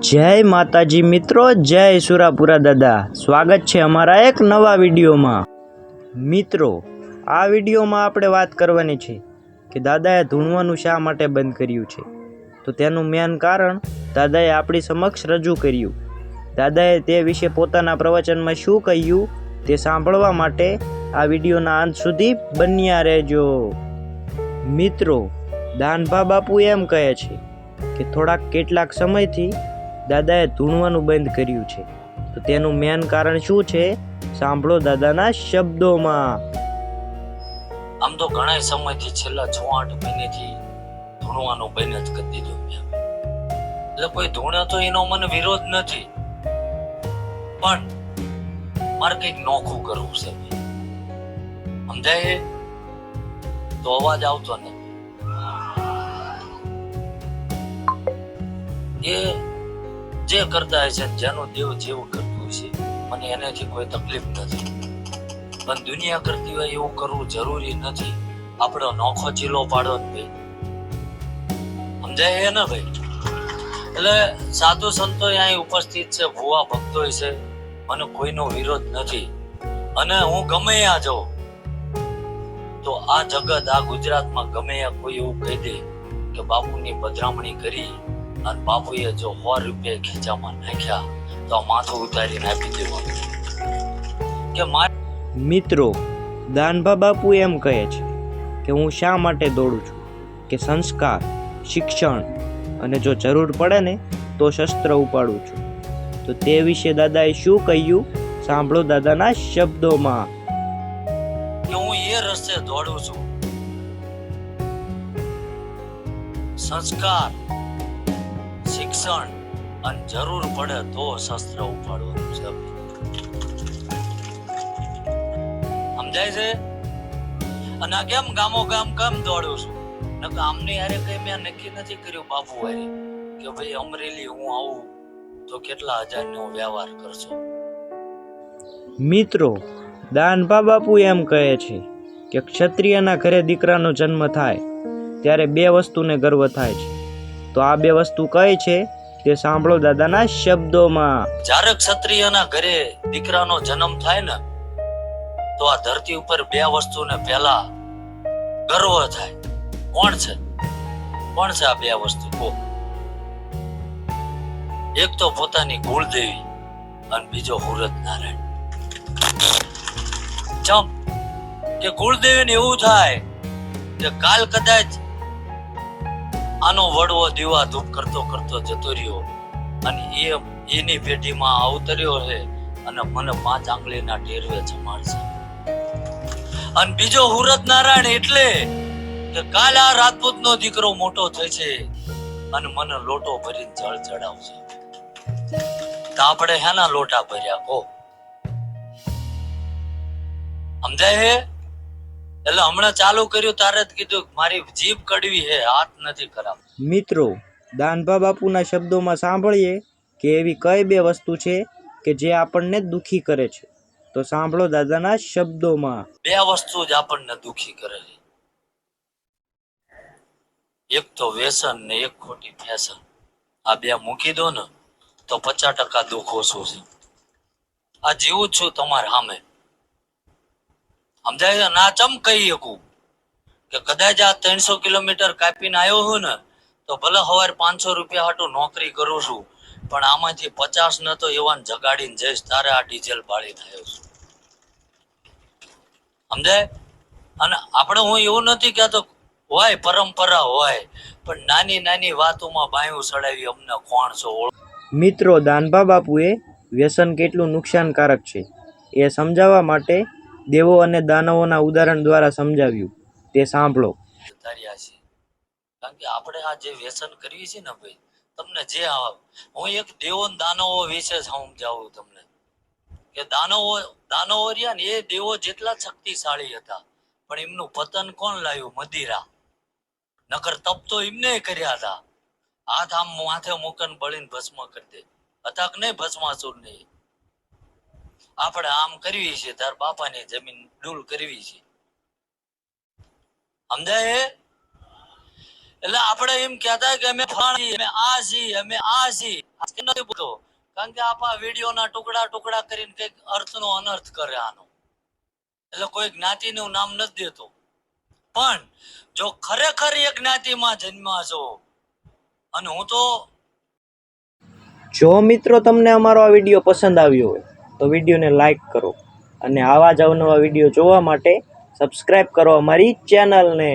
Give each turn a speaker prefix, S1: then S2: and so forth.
S1: જય માતાજી મિત્રો, જય સુરાપુરા દાદા. સ્વાગત છે અમારા એક નવા વિડીયોમાં. મિત્રો, આ વિડીયોમાં આપણે વાત કરવાની છે કે દાદાએ ધૂણવાનું શા માટે બંધ કર્યું છે? તો તેનું મેન કારણ, દાદાએ આપણી સમક્ષ રજૂ કર્યું. દાદાએ તે વિશે પોતાના પ્રવચનમાં શું કહ્યું તે સાંભળવા માટે આ વિડીયોના અંત સુધી બન્યા રહેજો. મિત્રો, દાનભા બાપુ એમ કહે છે કે થોડાક કેટલાક સમયથી દાદાએ ધૂણવાનું બંધ કર્યું છે. તો તેનું મેન કારણ શું છે? સાંભળો દાદાના શબ્દોમાં.
S2: આમ તો ઘણા સમયથી છેલ્લા છ આઠ મહિનેથી ધૂણવાનું બંધ જ કરી દીધું મેં. એટલે કોઈ ધૂણે તો એનો મને વિરોધ નથી. પણ મારે કંઈક નોખું કરવું છે. સમજાય? તો અવાજ આવતો નથી એ જે કરતા હોય છે જેનું દેવ જેવું કરતું છે મને એનાથી કોઈ તકલીફ નથી. પણ દુનિયા કરતી હોય એવું કરવું જરૂરી નથી. આપણો નોખો ચીલો પાડો જ ભાઈ. સમજાય એ ને ભાઈ? એટલે સાધુ સંતો અહીં ઉપસ્થિત છે, ભુવા ભક્તો છે. મને કોઈનો વિરોધ નથી. અને હું ગમે આ જાઉં તો આ જગત, આ ગુજરાતમાં ગમે આ કોઈ એવું કહી દે કે બાપુની પધરામણી કરી અને બાપુએ જો સો રૂપિયા ખીચામાં નાખ્યા તો માથું ઉતારીને આપી દેવાનું. કે મારે
S1: મિત્રો દાનભા બાપુ એમ કહે છે કે હું શા માટે દોડું છું? કે સંસ્કાર શિક્ષણ અને જો જરૂર પડે ને તો શસ્ત્ર ઉપાડું છું. તો તે વિશે દાદાએ શું કહ્યું? સાંભળો દાદાના શબ્દોમાં.
S2: કે હું એ રસ્તે દોડું છું. સંસ્કાર શિક્ષણ અને જરૂર પડે તો શસ્ત્ર ઉપાડવાનું છે. સમજાય છે? અને આ કેમ ગામો ગામ કેમ દોડું છું? નકર આમની હારે કઈ મેં નક્કી નથી કર્યું બાપુ હારે કે ભાઈ અમરેલી હું આવું તો કેટલા હજારનો વ્યવહાર કરશો?
S1: મિત્રો, દાનભા બાપુ એમ કહે છે કે ક્ષત્રિયના ઘરે દીકરાનો જન્મ થાય, ત્યારે બે વસ્તુને ગર્વ થાય છે. તો આ બે વસ્તુ કઈ છે તે સાંભળો દાદાના શબ્દોમાં.
S2: જ્યારે ક્ષત્રિયના ઘરે દીકરાનો જન્મ થાય ને, તો આ ધરતી ઉપર બે વસ્તુને પહેલા ગર્વ થાય. કોણ છે? કોણ છે આ બે વસ્તુ? કો. એક તો પોતાની કુળદેવી અને બીજો હુરત નારાયણ. ચમ, કે કુળદેવીને એવું થાય કે કાલ કદાચ આનો વડવો દીવા ધૂપ કરતો કરતો જતો રહ્યો અને એ એની પેઢીમાં અવતર્યો છે અને મને પાંચ આંગળીના ટેરવે જમાડશે. અને બીજો હુરત નારાયણ એટલે કે કાલ આ રાજપૂતનો દીકરો મોટો થશે અને મને લોટો ભરીને જળ ચડાવશે. તો આપણે હેના લોટા ભર્યા કો સમજાય હે? એટલે હમણાં ચાલુ કર્યું તારે જ કીધું મારી જીભ કડવી હે હાથ નથી ખરાબ.
S1: મિત્રો દાનભા બાપુના શબ્દોમાં સાંભળીએ કે એવી કઈ બે વસ્તુ છે કે જે આપણને દુખી કરે છે. તો સાંભળો દાદાના શબ્દોમાં.
S2: બે વસ્તુ જ આપણને દુખી કરે છે. એક તો વ્યસન ને એક ખોટી ફેશન. આ બે મૂકી દો ને તો પચાસ ટકા દુઃખ ઓછું છે. આ જીવું છું તમારા સામે. સમજાય ના, ચમ કહી શકું? કે કદાચ આ ત્રણસો કિલોમીટર કાપીને આવ્યો હું ને, તો ભલે સવારે પાંચસો રૂપિયા હાટું નોકરી કરું છું, પણ આમાંથી પચાસ ન તો એવાને જગાડીને જઈશ, તારે આ ડીઝલ બાળીને આવ્યો છું. સમજાય અને આપણે હું એવું નથી કહેતો, હોય પરંપરા હોય, પણ નાની નાની વાતોમાં બાયું સડાવી અમને કોણ છો
S1: મિત્રો, દાનભા બાપુએ વ્યસન કેટલું નુકસાનકારક છે, એ સમજાવવા માટે દેવો અને દાનવોના ઉદાહરણ દ્વારા સમજાવ્યું. તે સાંભળો.
S2: ધાર્યા છે. કારણ કે આપણે આ જે વ્યસન કરીએ છીએ ને ભાઈ, તમને જે આવ, હું એક દેવો દાનવો વિશે સમજાવું તમને. કે દાનવો દાનવો રહ્યા ને એ દેવો જેટલા શક્તિશાળી હતા, પણ એમનું પતન કોણ લાવ્યું મદિરા. નકર તપ તો એમને કર્યા હતા. હાથ આમ માથે મૂકન બળીને ભસ્મ કરી દે. હતા કે નહીં ભસ્માસુર નહીં આપણે આમ કરવી છે, તાર બાપાની જમીન ડૂલ કરવી છે. સમજાય? એટલે આપણે એમ કહેતા કે અમે ફાણી અમે આ છીએ, અમે આ છીએ. નથી બોલતો? કારણ કે આપા વિડીયોના ટુકડા ટુકડા કરીને કંઈક અર્થનો અનર્થ કરે આનો. એટલે કોઈ જ્ઞાતિનું નામ નથી દેતો. પણ જો ખરેખર એ જ્ઞાતિમાં જન્મા છો અને હું તો
S1: જો મિત્રો તમને અમારો આ વીડિયો પસંદ આવ્યો હોય તો વિડીયોને લાઈક કરો અને આવા જ અવનવા વીડિયો જોવા માટે સબસ્ક્રાઈબ કરો અમારી ચેનલને